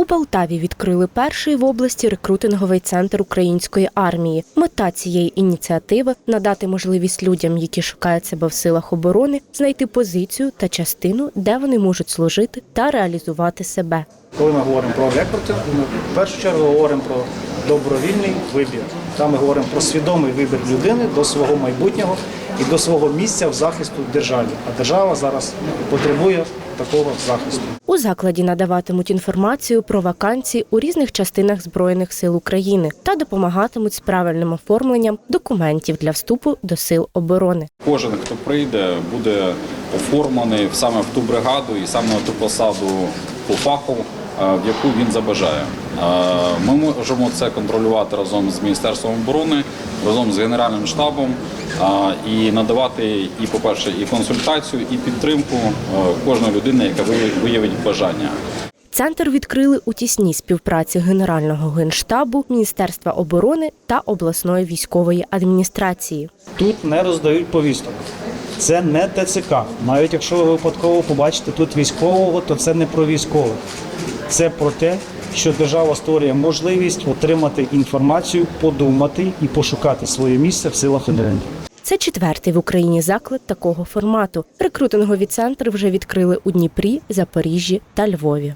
У Полтаві відкрили перший в області рекрутинговий центр української армії. Мета цієї ініціативи надати можливість людям, які шукають себе в силах оборони, знайти позицію та частину, де вони можуть служити та реалізувати себе. Коли ми говоримо про рекрутинг, ми в першу чергу говоримо про добровільний вибір. Там ми говоримо про свідомий вибір людини до свого майбутнього і до свого місця в захисту державі. А держава зараз потребує такого захисту. У закладі надаватимуть інформацію про вакансії у різних частинах Збройних сил України та допомагатимуть з правильним оформленням документів для вступу до сил оборони. Кожен, хто прийде, буде оформлений саме в ту бригаду і саме на ту посаду по фаху, в яку він забажає. Ми можемо це контролювати разом з Міністерством оборони, разом з Генеральним штабом і надавати і, по-перше, і консультацію, і підтримку кожної людини, яка виявить- виявить бажання. Центр відкрили у тісній співпраці Генерального генштабу, Міністерства оборони та обласної військової адміністрації. Тут не роздають повісток. Це не ТЦК. Навіть якщо ви випадково побачите тут військового, то це не про військових. Це про те, що держава створює можливість отримати інформацію, подумати і пошукати своє місце в силах оборони. Це четвертий в Україні заклад такого формату. Рекрутингові центри вже відкрили у Дніпрі, Запоріжжі та Львові.